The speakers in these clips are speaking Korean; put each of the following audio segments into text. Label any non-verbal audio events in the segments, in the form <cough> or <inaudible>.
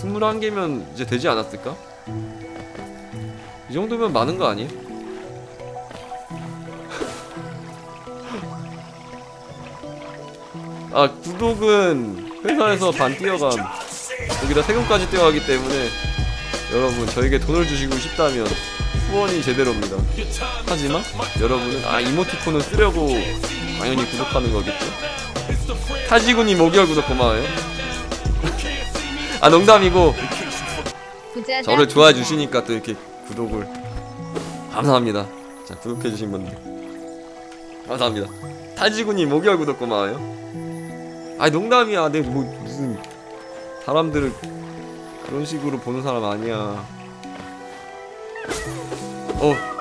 21개면 이제 되지 않았을까? 이 정도면 많은 거 아니에요? <laughs> 아 구독은 회사에서 반 띄어감 여기다 세금까지 띄어가기 때문에 여러분 저에게 돈을 주시고 싶다면 후원이 제대로입니다 하지만 여러분은 아 이모티콘은 쓰려고 당연히 구독하는 거겠죠 타지군이 목요일 구독 고마워요 아 농담이고 저를 좋아해 주시니까 또 이렇게 구독을 감사합니다. 자 구독해 주신 분들 감사합니다. 타지군이 목요일 구독 고마워요. 아니 농담이야. 내뭐 무슨 사람들을 그런 식으로 보는 사람 아니야. 어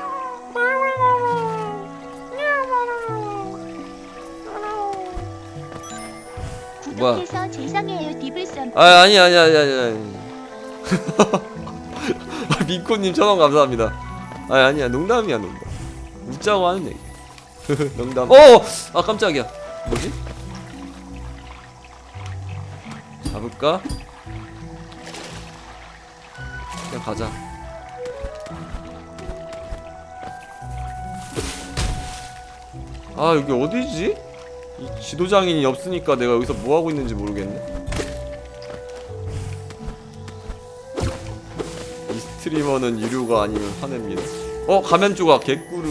구독해서 죄송해요 아 아니 아니 아니 아니 아니. <laughs> 아, 민코님 천원 감사합니다. 아 아니야 농담이야 농담. 웃자고 하는 얘기. <laughs> 농담. 어! 아 깜짝이야. 뭐지? 잡을까? 그냥 가자. 아 여기 어디지? 이 지도장인이 없으니까 내가 여기서 뭐 하고 있는지 모르겠네. 이 스트리머는 유료가 아니면 화냅니다. 어 가면 조각 개꾸르.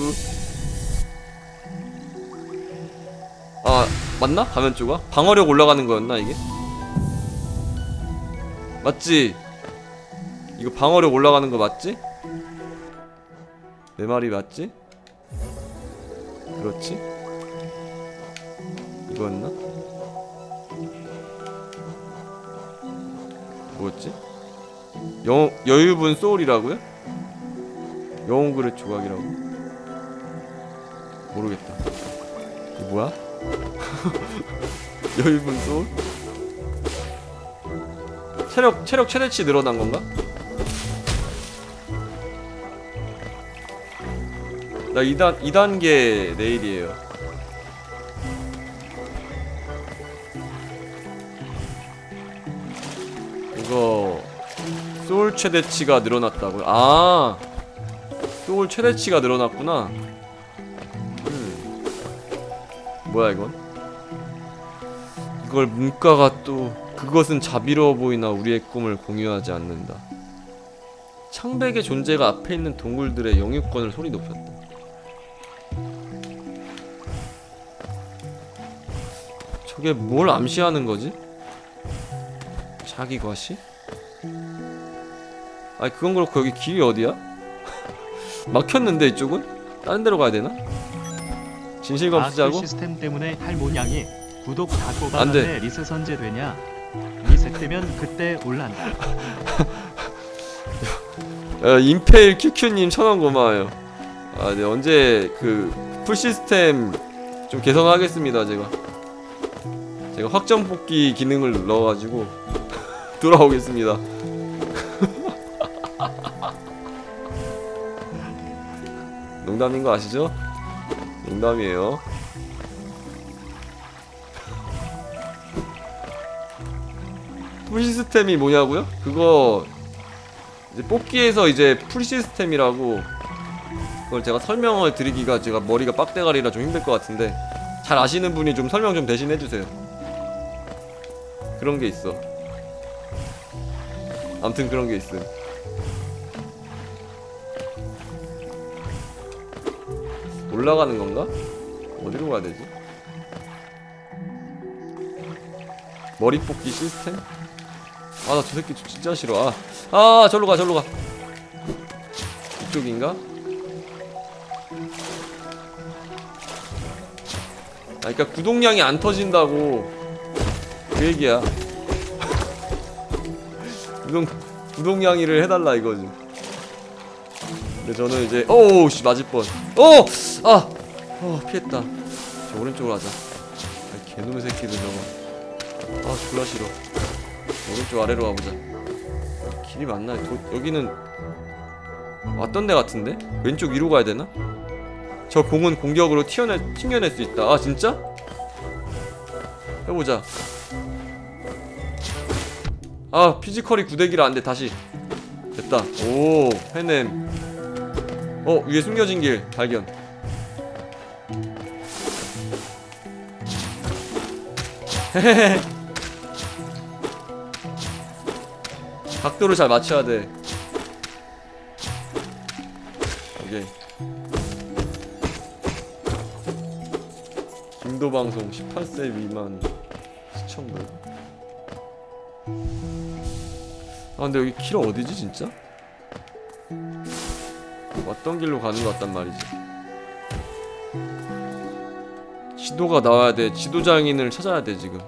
아 맞나? 가면 조각? 방어력 올라가는 거였나 이게? 맞지? 이거 방어력 올라가는 거 맞지? 내 말이 맞지? 그렇지? 이거였나? 뭐였지? 영, 여유분 소울이라고요? 영웅 그릇 조각이라고? 모르겠다. 이거 뭐야? <laughs> 여유분 소울? 체력 체력 최대치 늘어난 건가? 나 2단 2단계 내일이에요. 최대치가 늘어났다고요? 아 소울 최대치가 늘어났구나 음. 뭐야 이건? 이걸 문과가 또 그것은 자비로워 보이나 우리의 꿈을 공유하지 않는다 창백의 존재가 앞에 있는 동굴들의 영유권을 소리 높였다 저게 뭘 암시하는 거지? 자기 과시? 아니 그건 그렇고 여기 길이 어디야? <laughs> 막혔는데 이쪽은? 다른 데로 가야 되나? 진실검 아크 쓰자고? 시스템 때문에 할모냥이 구독 다. 뽑았는데 리셋 언제 되냐? 리셋되면 그때 올란다. <laughs> 어, 임페일 큐큐님 천원 고마워요. 아, 네 언제 그 풀 시스템 좀 개선하겠습니다 제가. 제가 확정 뽑기 기능을 넣어가지고 <laughs> 돌아오겠습니다. 농담인 거 아시죠? 농담이에요. 풀 시스템이 뭐냐고요? 그거 이제 뽑기에서 이제 풀 시스템이라고 그걸 제가 설명을 드리기가 제가 머리가 빡대가리라 좀 힘들 것 같은데 잘 아시는 분이 좀 설명 좀 대신 해주세요. 그런 게 있어. 아무튼 그런 게 있음. 올라가는 건가? 어디로 가야 되지? 머리 뽑기 시스템? 아 나 저 새끼 진짜 싫어 아, 아 절로 가 절로 가 이쪽인가? 아 그니까 구독량이 안 터진다고 그 얘기야 <laughs> 구독, 구독량이를 해달라 이거지 근데 저는 이제 오우씨 맞을 뻔 오! 아! 어 피했다 저 오른쪽으로 하자 아, 개놈의 새끼들 저거 아 졸라 싫어 오른쪽 아래로 가보자 길이 맞나? 도, 여기는 왔던 데 같은데? 왼쪽 위로 가야 되나? 저 공은 공격으로 튀어낼, 튕겨낼 수 있다 아 진짜? 해보자 아 피지컬이 9대기라 안돼 다시 됐다 오 해냄 어 위에 숨겨진 길 발견. <laughs> 각도를 잘 맞춰야 돼. 오케이. 김도 방송 18세 미만 시청자 아 근데 여기 길 어디지 진짜? 왔던 길로 가는 것 같단 말이지. 지도가 나와야 돼. 지도장인을 찾아야 돼 지금.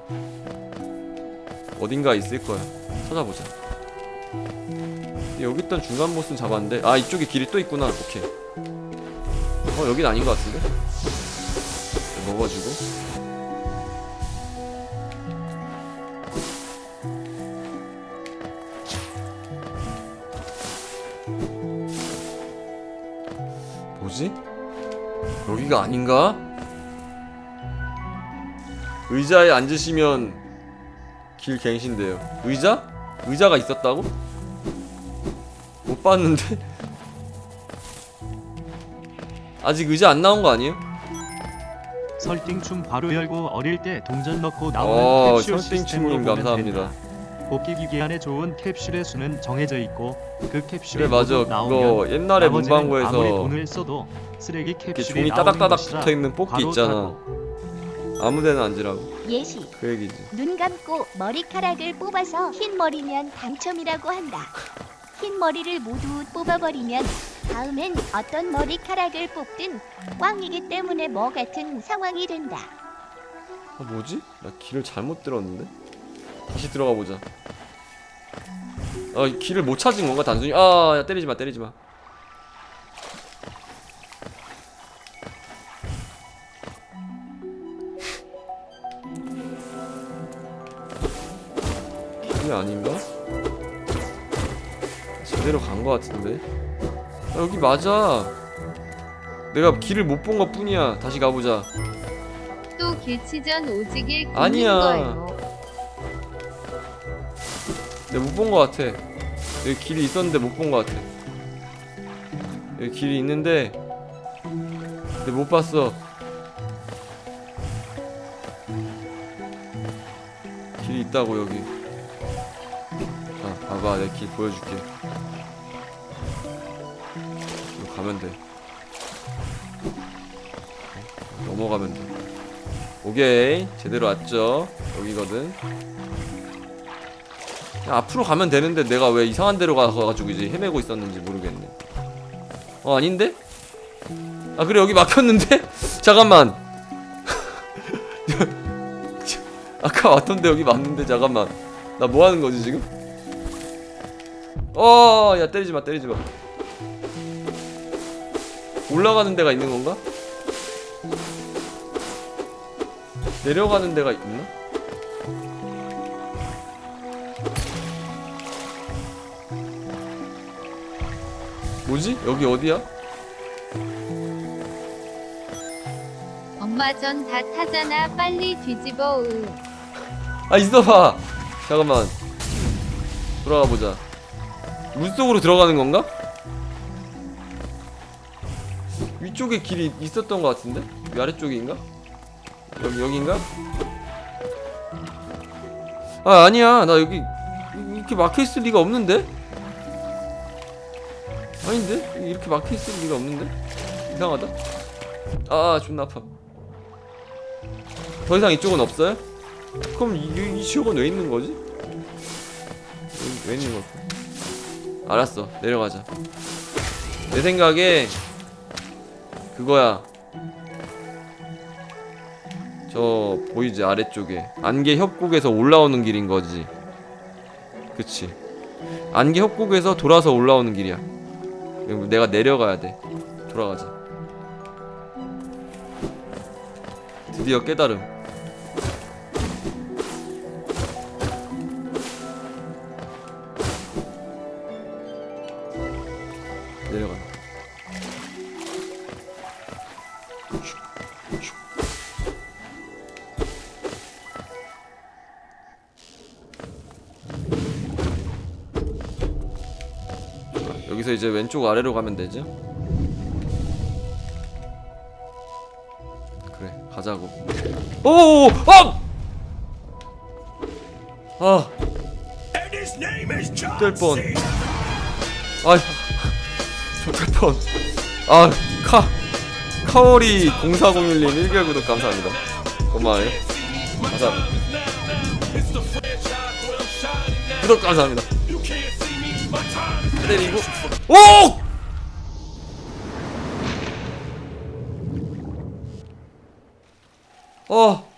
어딘가 있을 거야. 찾아보자. 여기 있던 중간 보스는 잡았는데 아 이쪽에 길이 또 있구나. 오케이. 어 여긴 아닌 것 같은데? 먹어주고 뭐지? 여기가 아닌가? 의자에 앉으시면 길 갱신돼요 의자? 의자가 있었다고? 못 봤는데? <laughs> 아직 의자 안 나온 거 아니에요? 설띵춤 바로 열고 어릴 때 동전 넣고 나오는 어, 캡슐 시스템으로 보면 감사합니다. 된다. 뽑기 기계 안에 좋은 캡슐의 수는 정해져 있고 그 캡슐에 그래 맞아 그거 나오면 옛날에 나머지는 아무리 문방구에서 돈을 써도 쓰레기 이렇게 캡슐이 종이 나오는 따닥따닥 것이라 붙어있는 뽑기 바로 있잖아. 아무데나 앉으라고 예시. 그 얘기지 눈 감고 머리카락을 뽑아서 흰 머리면 당첨이라고 한다. 흰 머리를 모두 뽑아버리면 다음엔 어떤 머리카락을 뽑든 꽝이기 때문에 뭐 같은 상황이 된다. 아 뭐지? 나 길을 잘못 들었는데? 다시 들어가 보자. 아 길을 못 찾은 건가 단순히? 아 야 때리지 마 때리지마. 길이 아닌가? 제대로 간거 같은데? 아, 여기 맞아. 내가 길을 못 본 것 뿐이야. 다시 가보자. 또 개치전 오지게 아니야. 거예요. 내가 못 본 거 같아. 여기 길이 있었는데 못 본 거 같아. 여기 길이 있는데 근데 못 봤어. 길이 있다고 여기. 자, 봐봐, 내 길 보여줄게. 여기 가면 돼. 어, 넘어가면 돼. 오케이, 제대로 왔죠. 여기거든. 앞으로 가면 되는데 내가 왜 이상한 데로 가가지고 이제 헤매고 있었는지 모르겠네. 어 아닌데? 아 그래 여기 막혔는데? <laughs> 잠깐만. <laughs> 아까 왔던데 여기 맞는데 잠깐만. 나 뭐 하는 거지 지금? 어, 야 때리지 마, 때리지 마. 올라가는 데가 있는 건가? 내려가는 데가 있나? 뭐지? 여기 어디야? 엄마 전 다 타잖아. 빨리 뒤집어. 으. 아 있어봐 잠깐만 돌아가 보자 물속으로 들어가는 건가? 위쪽에 길이 있었던 것 같은데? 위 아래쪽인가? 여기 여긴가? 아 아니야 나 여기 이렇게 막혀있을 리가 없는데? 아닌데? 이렇게 막혀있을 리가 없는데? 이상하다 아 존나 아파 더 이상 이쪽은 없어요? 그럼 이, 이, 이 지역은 왜 있는 거지? 왜, 왜 있는 걸까? 알았어 내려가자 내 생각에 그거야 저 보이지 아래쪽에 안개 협곡에서 올라오는 길인 거지 그치 안개 협곡에서 돌아서 올라오는 길이야 내가 내려가야 돼. 돌아가자. 드디어 깨달음 왼쪽 아래로 가면 되죠? 그래 가자고 오! 아! 아! 될 뻔. 아, 좋될 뻔. 아, 카 카오리 0401님 1개월 구독 감사합니다. 고마워요. 감사합니다. 구독 감사합니다. 때리고 오! 어.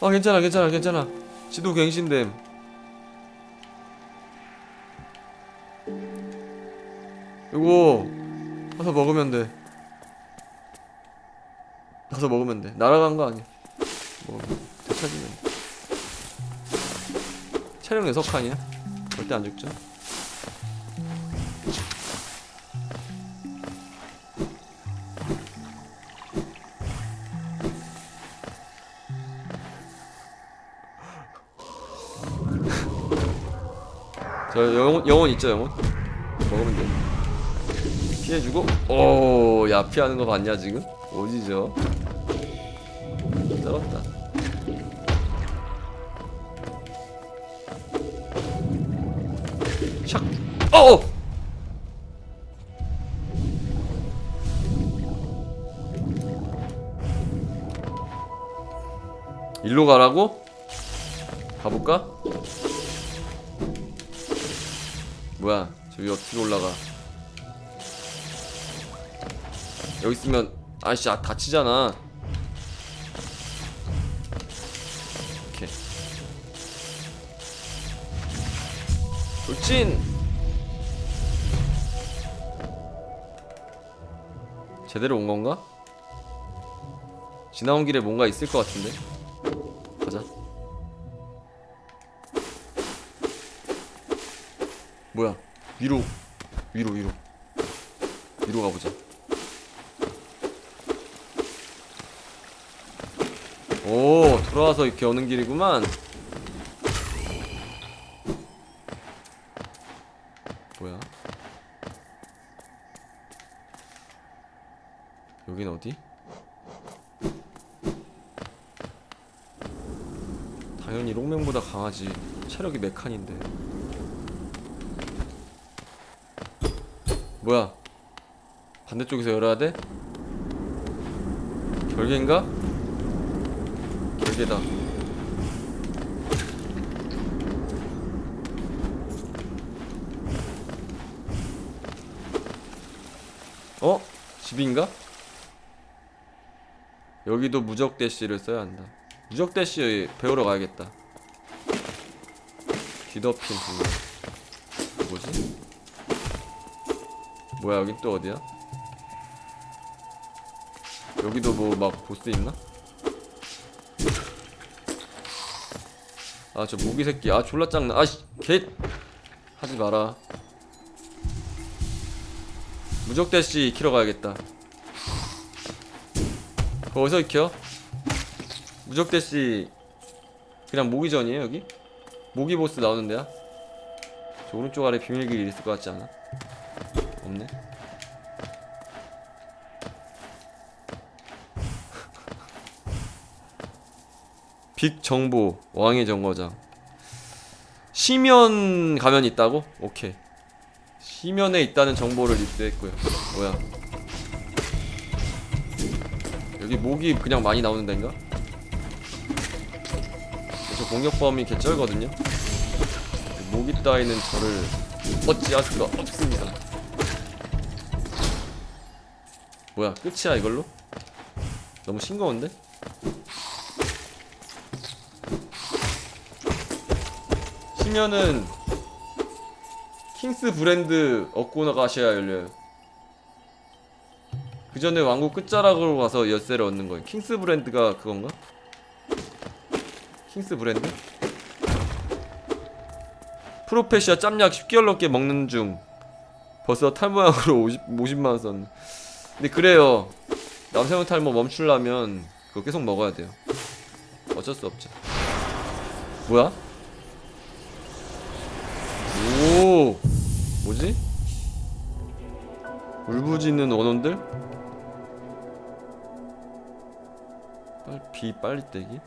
아 괜찮아 괜찮아 괜찮아. 지도 갱신됨. 이거 가서 먹으면 돼. 가서 먹으면 돼. 날아간 거 아니야. 뭐 되찾으면. 내 석칸이야? 절대 안 죽죠? 저 영혼 영혼 있죠 영혼? 먹으면 돼. 피해주고 오야 피하는 거 봤냐 지금? 어디죠? 쩔었다. 샥. 어. 일로 가라고? 가볼까? 뭐야 저기 어떻게 올라가? 여기 있으면 아씨 아, 다치잖아. 돌진! 제대로 온 건가? 지나온 길에 뭔가 있을 것 같은데 뭐야? 위로 위로 위로. 위로 가보자. 오 돌아와서 이렇게 오는 길이구만. 뭐야? 여긴 어디? 당연히 롱맨보다 강하지 체력이 몇 칸인데 뭐야 반대쪽에서 열어야 돼? 결계인가? 결계다 어? 집인가? 여기도 무적 대시를 써야 한다 무적 대시 배우러 가야겠다 뒤덮인 분야 뭐지? 뭐야 여긴 또 어디야? 여기도 뭐 막 보스 있나? 아 저 모기 새끼 아 졸라 짱나 아씨 개 하지 마라 무적대시 키러 가야겠다 거기서 익혀 무적대시 그냥 모기전이에요 여기? 모기 보스 나오는 데야? 저 오른쪽 아래 비밀길 있을 것 같지 않아? 없네. <laughs> 빅 정보 왕의 정거장. 시면 가면 있다고? 오케이. 시면에 있다는 정보를 입수했고요. 뭐야? 여기 목이 그냥 많이 나오는 데인가? 저 공격 범위 개쩔거든요. 모기 따위는 저를 어찌할 수가 없습니다. 뭐야 끝이야 이걸로? 너무 싱거운데? 시면은 킹스 브랜드 얻고 나가셔야 열려요 그 전에 왕국 끝자락으로 가서 열쇠를 얻는 거예요 킹스 브랜드가 그건가? 킹스 브랜드? 프로페시아 짬약 10개월 넘게 먹는 중 벌써 탈모약으로 50, 50만원 썼네 근데 그래요 남성형 탈모 멈추려면 그거 계속 먹어야 돼요 어쩔 수 없죠 뭐야? 오 뭐지? 울부짖는 원혼들? 빨, 비 빨리 떼기?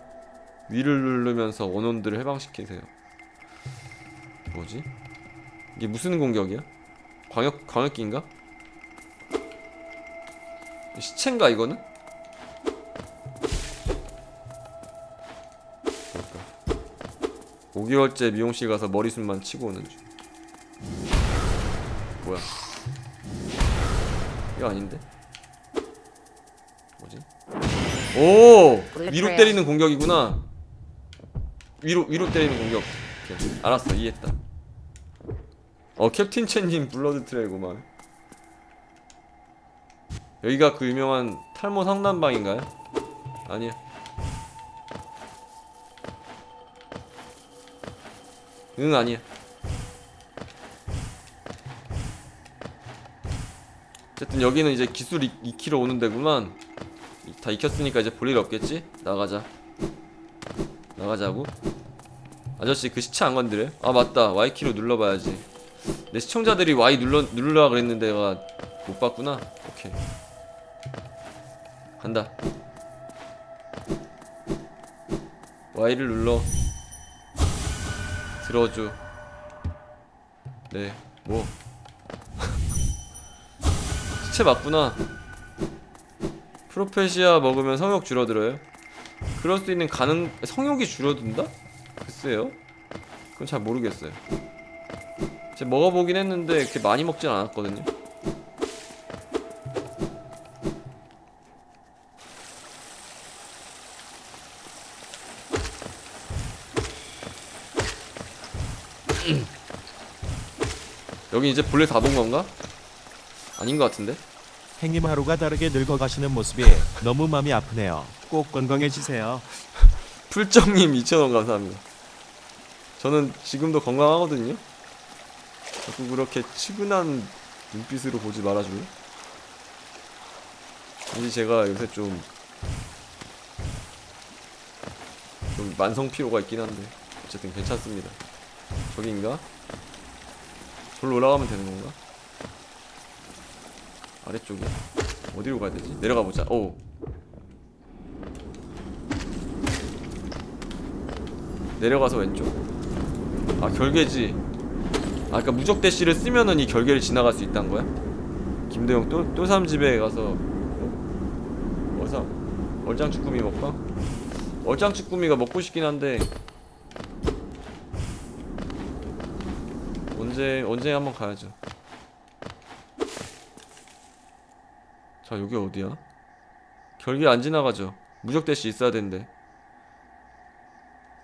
위를 누르면서 원혼들을 해방시키세요 뭐지? 이게 무슨 공격이야? 광역, 광역기인가? 시체인가 이거는? 뭘까? 5개월째 미용실 가서 머리숱만 치고 오는 중 뭐야 이거 아닌데? 뭐지? 오! 위로 때리는 공격이구나 위로 위로 때리는 공격 오케이. 알았어 이해했다 어 캡틴 첸님 블러드 트레이구만 여기가 그 유명한 탈모 상담방인가요? 아니야 응 아니야 어쨌든 여기는 이제 기술 이- 익히러 오는 데구만 이- 다 익혔으니까 이제 볼일 없겠지? 나가자. 나가자고. 아저씨 그 시체 안 건드려? 아 맞다. Y키로 눌러봐야지. 내 시청자들이 Y 눌러, 누르라 그랬는데 내가 못 봤구나 간다. Y를 눌러. 들어줘. 네뭐 <laughs> 시체 맞구나. 프로페시아 먹으면 성욕 줄어들어요? 그럴 수 있는 가능 성욕이 줄어든다? 글쎄요. 그건 잘 모르겠어요. 제가 먹어보긴 했는데 이렇게 많이 먹진 않았거든요 여기 이제 본래 다 본 건가? 아닌 것 같은데? 행님 하루가 다르게 늙어가시는 모습이 너무 마음이 아프네요. 꼭 건강해지세요. <laughs> 풀정님 2,000원 감사합니다. 저는 지금도 건강하거든요. 자꾸 그렇게 치근한 눈빛으로 보지 말아줄래? 왠지 제가 요새 좀, 좀 만성 피로가 있긴 한데 어쨌든 괜찮습니다. 저기인가? 절로 올라가면 되는 건가? 아래쪽이야? 어디로 가야 되지? 내려가 보자. 오. 내려가서 왼쪽 아 결계지 아 그니까 무적 대시를 쓰면은 이 결계를 지나갈 수 있단 거야? 김도영 또, 또 삼 집에 가서 어? 어서 얼짱 쭈꾸미 먹방? 얼짱 쭈꾸미가 먹고 싶긴 한데 언제 언제 한번 가야죠 자 여기 어디야? 결계 안 지나가죠 무적 대시 있어야 된대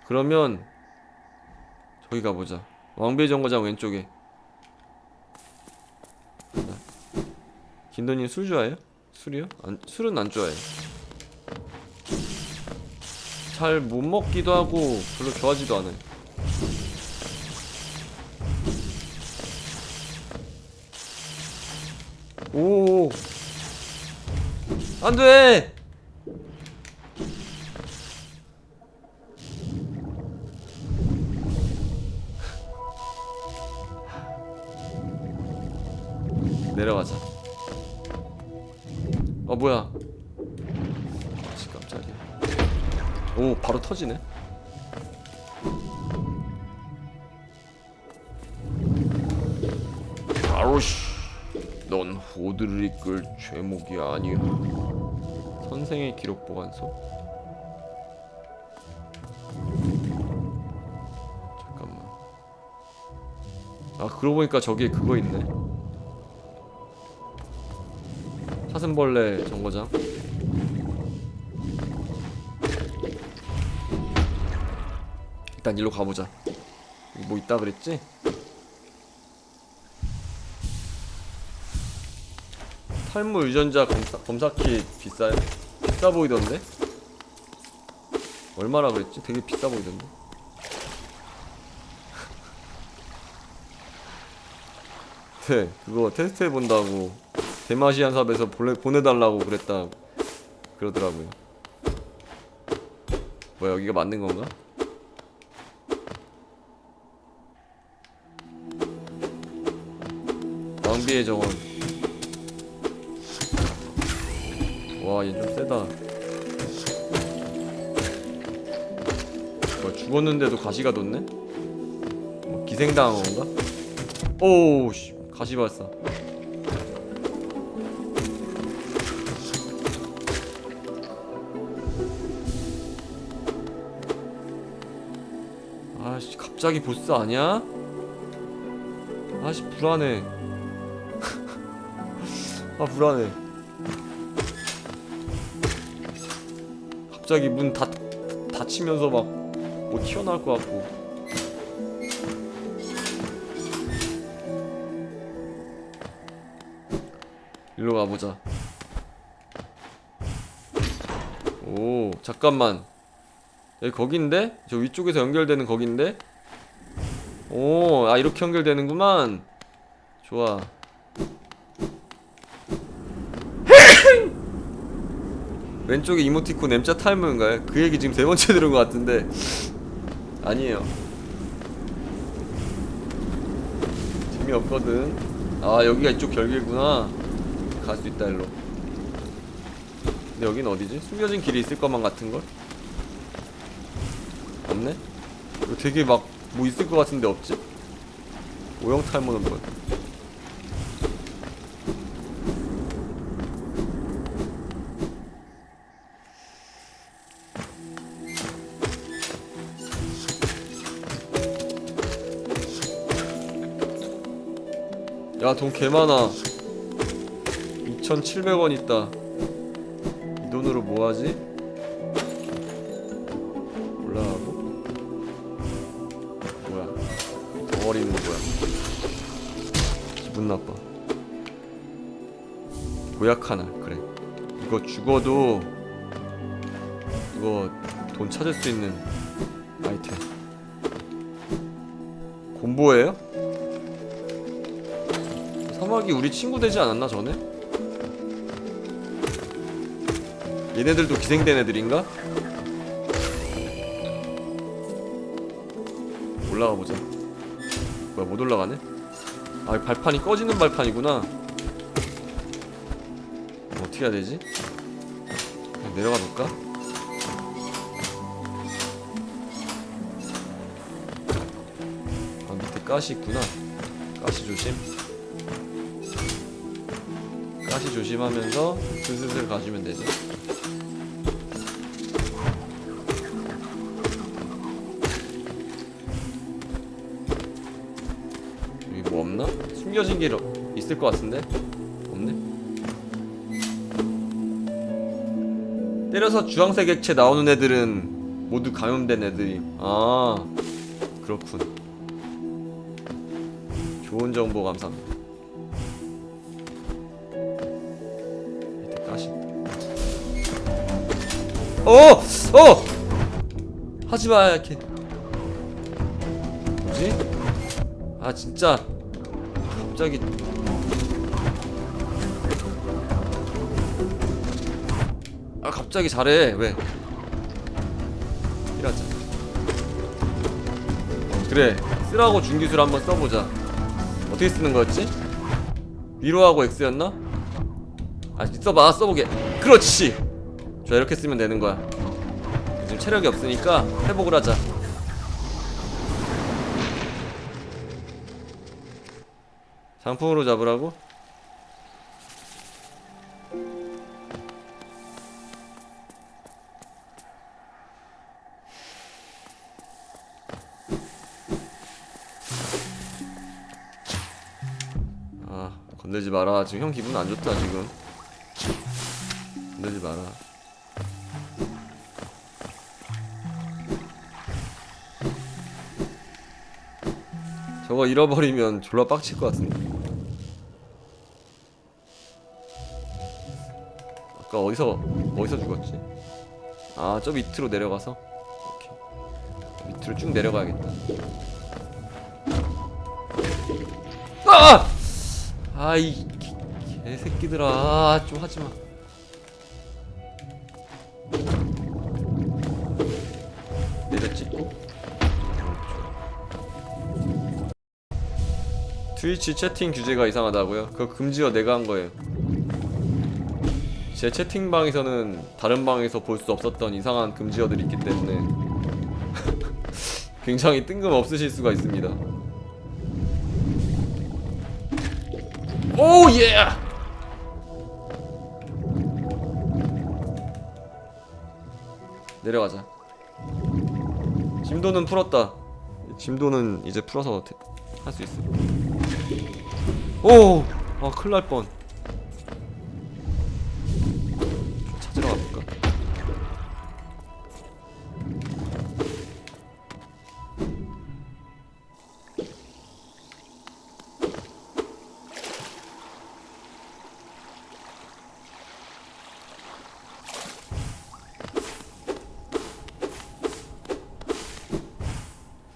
그러면 저기 가보자 왕비의 정거장 왼쪽에. 김도님 술 좋아해요? 술이요? 안, 술은 안 좋아해 잘못 먹기도 하고 별로 좋아하지도 않아요 오 안 돼 내려가자. 어 뭐야? 씨 깜짝이야. 오 바로 터지네. 바로시. 넌 호드를 이끌 죄목이 아니야. 선생의 기록 보관소. 잠깐만. 아 그러고 보니까 저기에 그거 있네. 사슴벌레 정거장 일단 일로 가보자 뭐 있다 그랬지? 탈모 유전자 검사, 검사킷 비싸요? 비싸 보이던데? 얼마라 그랬지? 되게 비싸 보이던데 <laughs> 네 그거 테스트 해본다고 대마시안 삽에서 보내, 보내달라고 그랬다 그러더라고요 뭐야 여기가 맞는 건가? 왕비의 정원 와, 얘 좀 세다. 뭐 죽었는데도 가시가 돋네? 뭐 기생당한 건가? 오우, 씨, 가시 발사. 아씨, 갑자기 보스 아니야? 아씨, 불안해. <laughs> 아, 불안해. 갑자기 문 닫, 닫히면서 막 뭐 튀어나올 것 같고. 일로 가보자. 오 잠깐만. 여기 거긴데? 저 위쪽에서 연결되는 거긴데? 오아 이렇게 연결되는구만. 좋아 왼쪽에 이모티콘 M자 탈모인가요? 그 얘기 지금 세 번째 들은 것 같은데 아니에요 재미없거든 아 여기가 이쪽 결계구나 갈 수 있다 일로 근데 여긴 어디지? 숨겨진 길이 있을 것만 같은걸? 없네? 되게 막 뭐 있을 것 같은데 없지? 오형 탈모는 뭐야? 야 돈 개많아. 2,700원 있다. 이 돈으로 뭐하지? 올라가고? 뭐야? 덩어리는 뭐야. 기분 나빠. 보약 하나 그래. 이거 죽어도 이거 돈 찾을 수 있는 아이템. 곰보예요? 사막이 우리 친구 되지 않았나 전에? 얘네들도 기생된 애들인가? 올라가 보자. 뭐야 못 올라가네? 아이 발판이 꺼지는 발판이구나. 어떻게 해야 되지? 내려가 볼까? 아 밑에 가시 있구나. 가시 조심. 가시 조심하면서 슬슬슬 가주면 되죠. 여기 뭐 없나? 숨겨진 길 어- 있을 것 같은데? 없네. 때려서 주황색 액체 나오는 애들은 모두 감염된 애들이. 아, 그렇군. 좋은 정보 감사합니다. 어! 어! 하지 마, 이렇게. 뭐지? 아, 진짜. 갑자기. 아, 갑자기 잘해. 왜? 이러자. 그래. 쓰라고 중기술 한번 써보자. 어떻게 쓰는 거였지? 위로하고 X였나? 아, 써봐. 써보게. 그렇지! 좋아, 이렇게 쓰면 되는 거야. 지금 체력이 없으니까 회복을 하자. 장풍으로 잡으라고? 아 건들지 마라 지금 형 기분 안 좋다 지금 건들지 마라 저거 잃어버리면 졸라 빡칠 것 같은데. 아까 어디서 어디서 죽었지? 아 저 밑으로 내려가서? 오케이. 밑으로 쭉 내려가야겠다. 아! 아이 개새끼들아. 아, 좀 하지마 트위치 채팅 규제가 이상하다고요? 그거 금지어 내가 한 거예요 제 채팅방에서는 다른 방에서 볼 수 없었던 이상한 금지어들이 있기 때문에 <laughs> 굉장히 뜬금없으실 수가 있습니다. 오 예! 내려가자. 짐도는 풀었다. 짐도는 이제 풀어서 할 수 있어. 오! 아, 큰일 날 뻔. 찾으러 가볼까?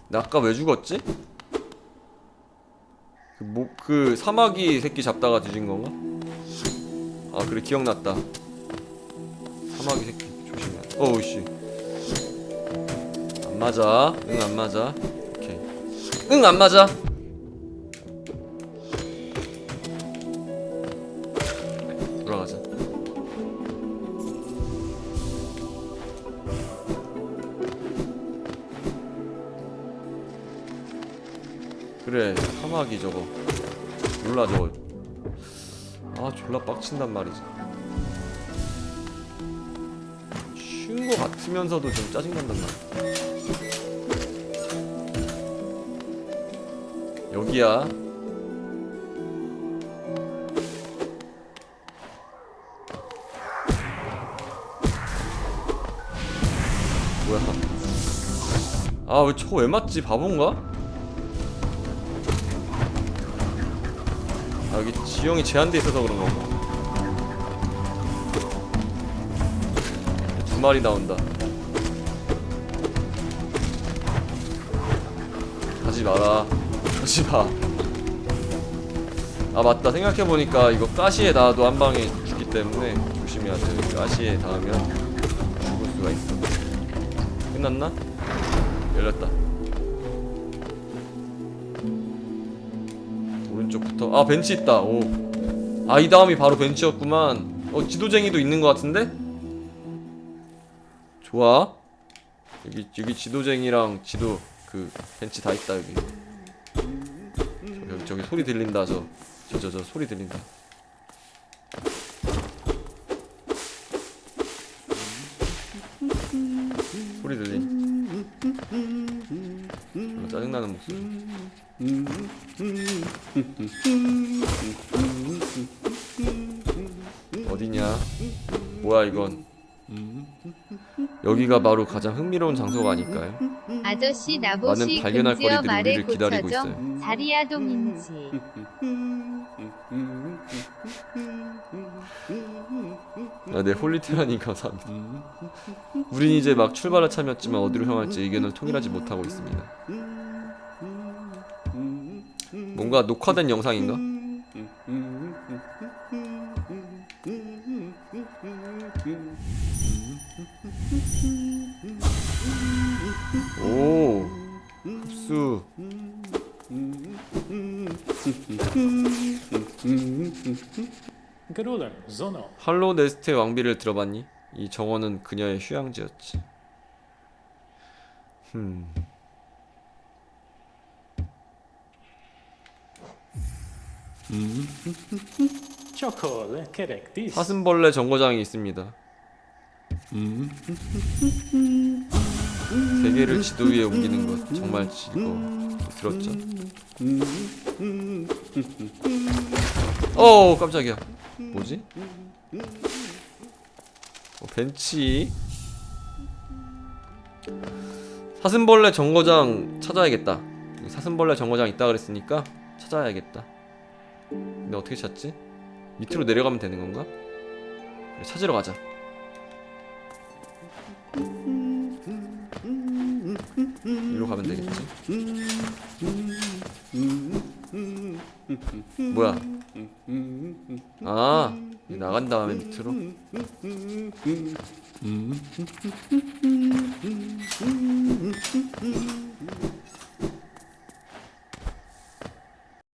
나 아까 왜 죽었지? 그, 사마귀 새끼 잡다가 뒤진 건가? 아 그래 기억났다. 사마귀 새끼 조심해. 어우 씨 안 맞아. 응 안 맞아. 오케이. 응 안 맞아. 돌아가자. 그래 사마귀 저거 몰라 저거 아 졸라 빡친단 말이지. 쉬운 거 같으면서도 좀 짜증난단 말이야. 여기야. 뭐야? 아왜 저왜 맞지? 바본가? 여기 지형이 제한돼 있어서 그런 건가? 두 마리 나온다. 하지 마라. 하지 마. 아 맞다 생각해 보니까 이거 가시에 닿아도 한 방에 죽기 때문에 조심해야 돼. 가시에 닿으면 죽을 수가 있어. 끝났나? 열렸다. 아 벤치 있다. 오아 이 다음이 바로 벤치였구만. 어 지도쟁이도 있는 것 같은데? 좋아. 여기 여기 지도쟁이랑 지도 그 벤치 다 있다 여기. 저기 저기 소리 들린다 저. 저 저 저 소리 들린다 어, 짜증나는 목소리 어디냐? 뭐야 이건? 여기가 바로 가장 흥미로운 장소가 아닐까요? 아저씨 나보시 많은 발견할 거리들이 우리를 기다리고. 있어요. 자리야동인지 아, 네 홀리테라님 감사합니다. 우린 이제 막 출발을 참였지만 어디로 향할지 의견을 통일하지 못하고 있습니다. 뭔가 녹화된 영상인가? 오 흡수. 할로 네스트의 왕비를 들어봤니? 이 정원은 그녀의 휴양지였지. 흠. 사슴벌레 정거장이 있습니다. 세계를 지도 위에 옮기는 것 정말 지- 이거 들었죠? 어 깜짝이야. 뭐지? 어, 벤치. 사슴벌레 정거장 찾아야겠다. 사슴벌레 정거장 있다 그랬으니까 찾아야겠다. 근데 어떻게 찾지? 밑으로 내려가면 되는 건가? 그래, 찾으러 가자. 이리로 가면 되겠지? 뭐야? 아, 나간 다음에 밑으로.